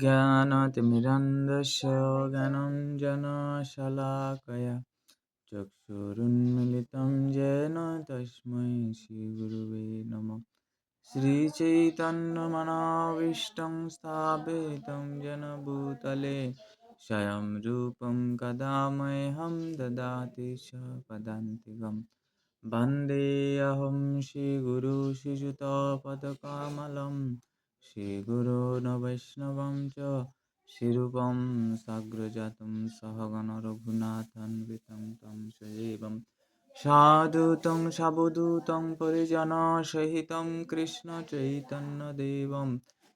अज्ञानतिमिरन्दस्य ज्ञानञ्जनशलाकया चक्षुरुन्मिलितं येन तस्मै श्रीगुरुवे नमः श्रीचैतन्यमनाविष्टं स्थापितं जनभूतले स्वयं रूपं कदा मह्यं ददाति स पदान्तिकं वन्देऽहं শ্রীগুরুন বৈষ্ণবং চ শিরূপম সাগ্রজাতম সহগণ রঘুনাথান্বিতং তং সজীবম সাধুতং সাবধূতং পরিজন সহিত কৃষ্ণ চৈতন্য দেবম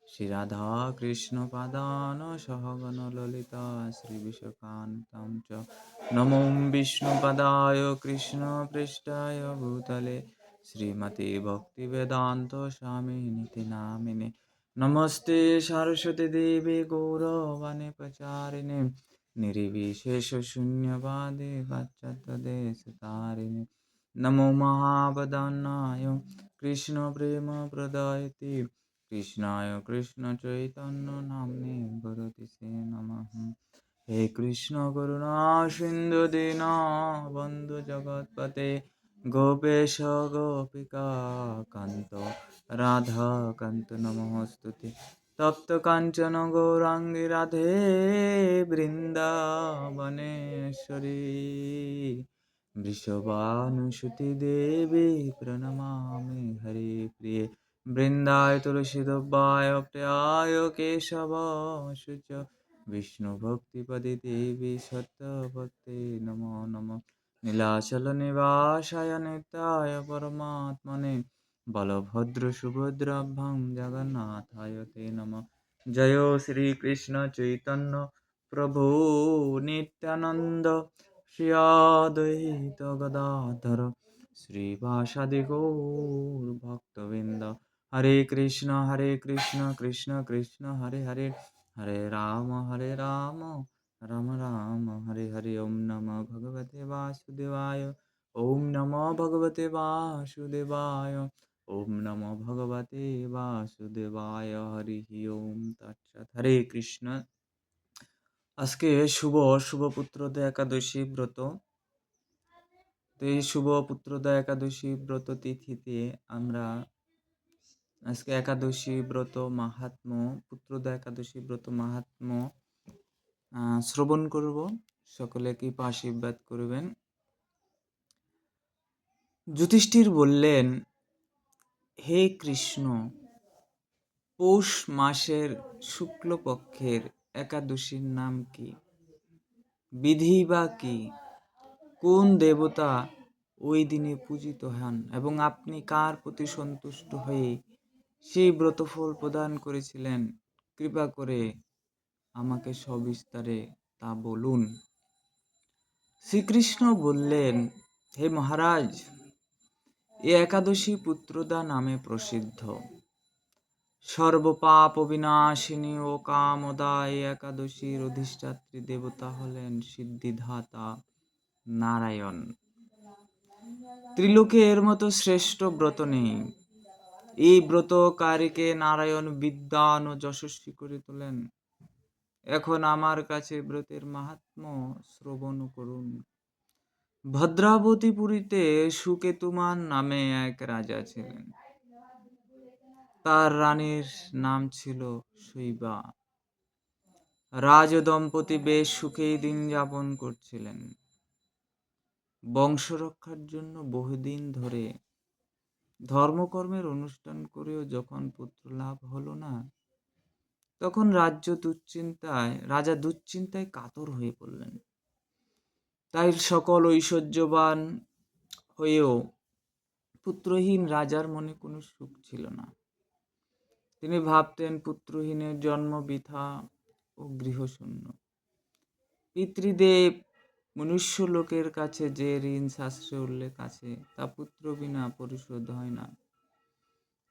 শ্রীরাধা কৃষ্ণপাদান সহগণ ললিত শ্রীবিশকান্তাং চ নমো বিষ্ণু পদায় কৃষ্ণ পৃষ্ঠায় ভূতলে শ্রীমতি ভক্তিবেদান্ত স্বামী নীতি নামিনী নমস্তে সরস্বতী দেবী গৌরবাণী প্রচারিণী নির্বিশেষ শূন্যবাদে পাশ্চাত্যদেশ তারিণী নমো মহাবদান্নায় কৃষ্ণ প্রেম প্রদায়তি কৃষ্ণায় কৃষ্ণ চৈতন্য নামনে ভরতি সে নমঃ হে কৃষ্ণ করুণা সিন্ধু দীনা বন্ধু জগৎপতে গোপেশ গোপিকা কান্ত, রাধা কান্ত নমস্তুতি। তপ্ত কাঞ্চন গৌরাঙ্গী রাধে বৃন্দাবনেশ্বরী। বৃষবানুসুতি দেবী প্রণমামি হরি প্রিয়ে। বৃন্দায় তুলসী দুব্বায় প্রয় কেশব শুচ বিষ্ণু ভক্তিপদি দেবী সত্য ভক্তি নম নমঃ। নীলাচল নিবাসায় নিত্যায় পরমাত্মনে বলভদ্র সুভদ্রাভ্যাং জগন্নাথায় তে নম। জয় শ্রীকৃষ্ণ চৈতন্য প্রভু নিত্যানন্দ শ্রী অদ্বৈত গদাধর শ্রীবাসাদি গৌর ভক্তবৃন্দ হরে কৃষ্ণ হরে কৃষ্ণ কৃষ্ণ কৃষ্ণ, হরে হরে। হরে রাম হরে রাম। রাম রাম হরে হরে ওম নম ভগবতে বাসুদেবায় ওম নম ভগবতে বাসুদেবায় ওম নমো ভগবতে বাসুদেবায় হরি ওম তৎসৎ হরে কৃষ্ণ আজকে শুভ শুভ পুত্রদা একাদশী ব্রত। তো এই শুভ পুত্রদা একাদশী ব্রত তিথিতে আমরা আজকে একাদশী ব্রত মাহাত্ম, পুত্রদা একাদশী ব্রত মাহাত্ম শ্রবণ করব। সকলে কি আশীর্বাদ করবেন? যুধিষ্ঠির বললেন, হে কৃষ্ণ, পৌষ মাসের শুক্লপক্ষের একাদশীর নাম কি? বিধি বা কি? কোন দেবতা ওই দিনে পূজিত হন? এবং আপনি কার প্রতি সন্তুষ্ট হয়ে সেই ব্রতফল প্রদান করেছিলেন? কৃপা করে আমাকে সবিস্তারে তা বলুন। শ্রীকৃষ্ণ বললেন, হে মহারাজ, এ একাদশী পুত্রদা নামে প্রসিদ্ধ। সর্বপাপ বিনাশিনী ও কামদা এই একাদশীর অধিষ্ঠাত্রী দেবতা হলেন সিদ্ধিধাতা নারায়ণ। ত্রিলোকে এর মতো শ্রেষ্ঠ ব্রত নেই। এই ব্রতকারীকে নারায়ণ বিদ্যান ও যশস্বী করে তোলেন। এখন আমার কাছে ব্রতের মাহাত্ম শ্রবণ করুন। ভদ্রাবতীপুরীতে সুকেতুমান নামে এক রাজা ছিলেন। তার রানীর নাম ছিল শৈবা। রাজ দম্পতি বেশ সুখেই দিন যাপন করছিলেন। বংশ রক্ষার জন্য বহুদিন ধরে ধর্মকর্মের অনুষ্ঠান করেও যখন পুত্র লাভ হলো না তখন রাজ্য দুশ্চিন্তায়, রাজা দুশ্চিন্তায় কাতর হয়ে পড়লেন। তাই সকল ঐশ্বর্যবান হয়েও পুত্রহীন রাজার মনে কোনো সুখ ছিল না। তিনি ভাবতেন পুত্রহীনের জন্ম বৃথা ও গৃহশূন্য। পিতৃদেব মনুষ্য লোকের কাছে যে ঋণ, শাস্ত্রে উল্লেখ আছে, তা পুত্র বিনা পরিশোধ হয় না।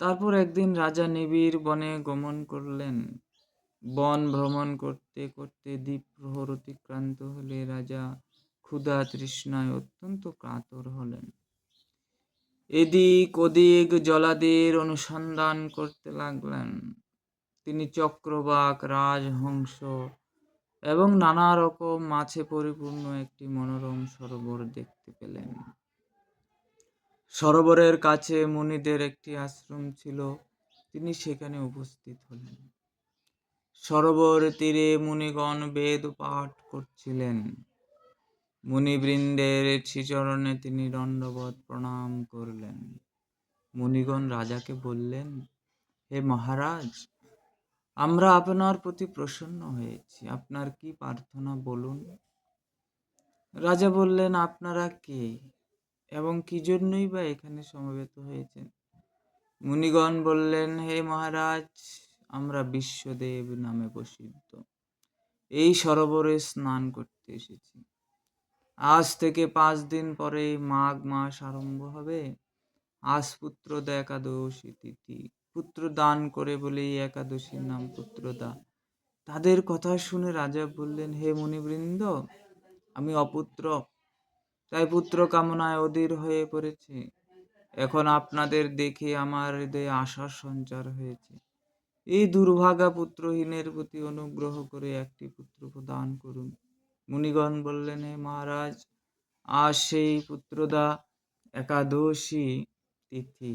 তারপর একদিন রাজা নিবিড় বনে গমন করলেন। বন ভ্রমণ করতে করতে দ্বীপ প্রহর অতিক্রান্ত হলে রাজা ক্ষুধা তৃষ্ণায় অত্যন্ত কাতর হলেন। এদিক ওদিক জলাদের অনুসন্ধান করতে লাগলেন। তিনি চক্রবাক, রাজহংস এবং নানা রকম মাছে পরিপূর্ণ একটি মনোরম সরোবর দেখতে পেলেন। সরোবরের কাছে মুনিদের একটি আশ্রম ছিল। তিনি সেখানে উপস্থিত হলেন। সরোবর তীরে মুনিগণ বেদ পাঠ করছিলেন। মুনিবৃন্দের শ্রীচরণে তিনি দণ্ডবত প্রণাম করলেন। মুনিগণ রাজাকে বললেন, হে মহারাজ, আমরা আপনার প্রতি প্রসন্ন হয়েছি। আপনার কি প্রার্থনা বলুন? রাজা বললেন, আপনারা কে? এবং কি জন্যই বা এখানে সমবেত হয়েছেন? মুনিগণ বললেন, হে মহারাজ, আমরা বিশ্বদেব নামে প্রসিদ্ধ। এই সরোবরে স্নান করতে এসেছি। আজ থেকে পাঁচ দিন পরে মাঘ মাস আরম্ভ হবে। আজ পুত্রদা একাদশী তিথি। পুত্র দান করে বলে এই একাদশীর নাম পুত্রদা তাদের কথা শুনে রাজা বললেন, হে মুনিবৃন্দ, আমি অপুত্র তাই পুত্র কামনায় অধীর হয়ে পড়েছে। এখন আপনাদের দেখে আমার হৃদয়ে আশার সঞ্চার হয়েছে। এই দুর্ভাগা পুত্রহীনের প্রতি অনুগ্রহ করে একটি পুত্র প্রদান করুন। মুনিগণ বললেন, হে মহারাজ আর সেই পুত্রদা একাদশী তিথি।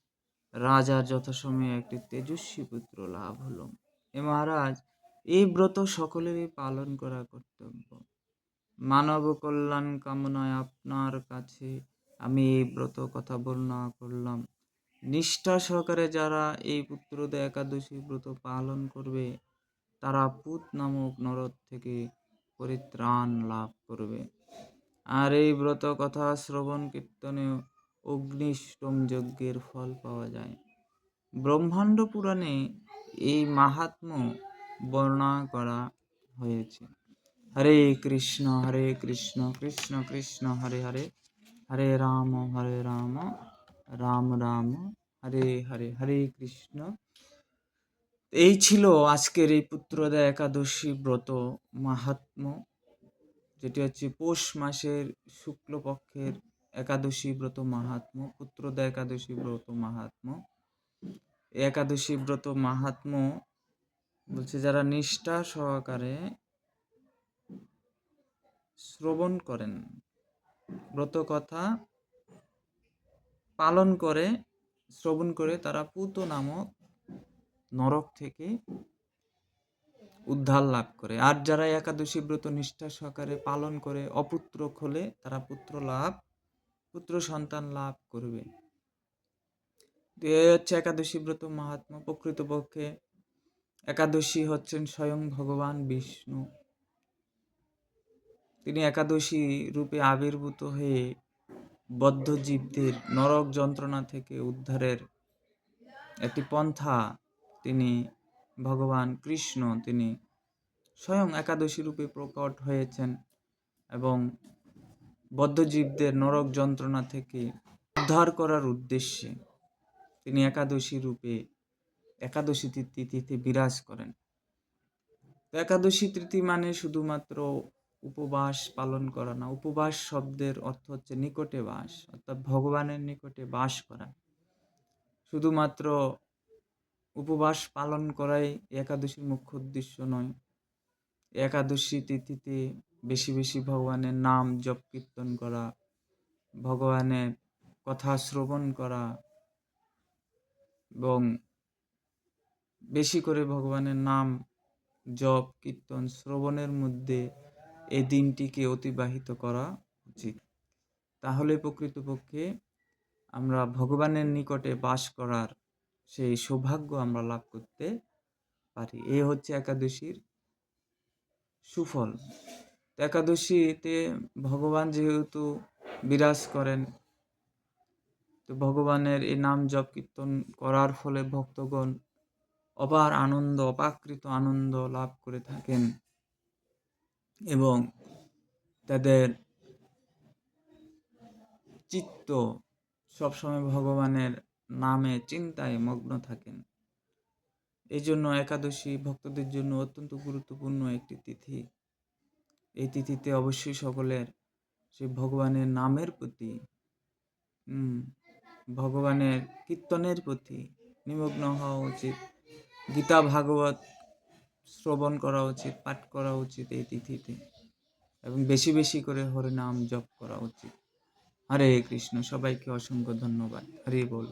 রাজার যথাসময়ে একটি তেজস্বী পুত্র লাভ হলো। এ মহারাজ এই ব্রত সকলেরই পালন করা কর্তব্য। মানব কল্যাণ কামনায় আপনার কাছে আমি এই ব্রত কথা বর্ণনা করলাম। নিষ্ঠা সহকারে যারা এই পুত্রদা একাদশী ব্রত পালন করবে, তারা পুত নামক নরদ থেকে পরিত্রাণ লাভ করবে। আর এই ব্রত কথা শ্রবণ কীর্তনে অগ্নিষ্টম যজ্ঞের ফল পাওয়া যায়। ব্রহ্মাণ্ড পুরাণে এই মাহাত্ম্য বর্ণনা করা হয়েছে। হরে কৃষ্ণ হরে কৃষ্ণ কৃষ্ণ কৃষ্ণ, হরে হরে হরে রাম হরে রাম রাম রাম, হরে হরে হরে কৃষ্ণ। এই ছিল আজকের এই পুত্রদা একাদশী ব্রত মাহাত্ম্য, যেটি হচ্ছে পৌষ মাসের শুক্লপক্ষের একাদশী ব্রত মাহাত্ম পুত্রদা একাদশী ব্রত মাহাত্ম একাদশী ব্রত মাহাত্ম বলছে, যারা নিষ্ঠা সহকারে শ্রবণ করেন, ব্রত কথা পালন করে, শ্রবণ করে তারা পুত নামক নরক থেকে উদ্ধার লাভ করে। আর যারা একাদশী ব্রত নিষ্ঠা সহকারে পালন করে, অপুত্র খোলে, তারা পুত্র লাভ পুত্র সন্তান লাভ করবে। হচ্ছে একাদশী ব্রত মাহাত্মা প্রকৃতপক্ষে একাদশী হচ্ছেন স্বয়ং ভগবান বিষ্ণু। তিনি একাদশী রূপে আবির্ভূত হয়ে বদ্ধ জীবদের নরক যন্ত্রণা থেকে উদ্ধারের একটি পন্থা তিনি ভগবান কৃষ্ণ, তিনি স্বয়ং একাদশী রূপে প্রকট হয়েছেন এবং বদ্ধজীবদের নরক যন্ত্রণা থেকে উদ্ধার করার উদ্দেশ্যে তিনি একাদশী রূপে একাদশী তিথিতে বিরাজ করেন। তো একাদশী তৃতীয় মানে শুধুমাত্র উপবাস পালন করা না, উপবাস শব্দের অর্থ হচ্ছে নিকটে বাস, অর্থাৎ ভগবানের নিকটে বাস করা। শুধুমাত্র উপবাস পালন করাই একাদশীর মুখ্য উদ্দেশ্য নয় একাদশী তিথিতে বেশি বেশি ভগবানের নাম জপ কীর্তন করা, ভগবানের কথা শ্রবণ করা এবং বেশি করে ভগবানের নাম জপ কীর্তন শ্রবণের মধ্যে এই দিনটিকে অতিবাহিত করা উচিত। তাহলে প্রকৃতপক্ষে আমরা ভগবানের নিকটে বাস করার সেই সৌভাগ্য আমরা লাভ করতে পারি। এ হচ্ছে একাদশীর সুফল। একাদশীতে ভগবান যেহেতু বিরাজ করেন, তো ভগবানের এই নাম জপ কীর্তন করার ফলে ভক্তগণ অপার আনন্দ, অপাকৃত আনন্দ লাভ করে থাকেন এবং তাদের চিত্ত সবসময় ভগবানের নামে চিন্তায় মগ্ন থাকেন। এই জন্য একাদশী ভক্তদের জন্য অত্যন্ত গুরুত্বপূর্ণ একটি তিথি। এই তিথিতে অবশ্যই সকলের সেই ভগবানের নামের প্রতি ভগবানের কীর্তনের প্রতি নিমগ্ন হওয়া উচিত। গীতা ভাগবত শ্রবণ করা উচিত, পাঠ করা উচিত এই তিথিতে এবং বেশি বেশি করে হরিনাম জপ করা উচিত। হরে কৃষ্ণ, সবাইকে অসংখ্য ধন্যবাদ। হরে বল।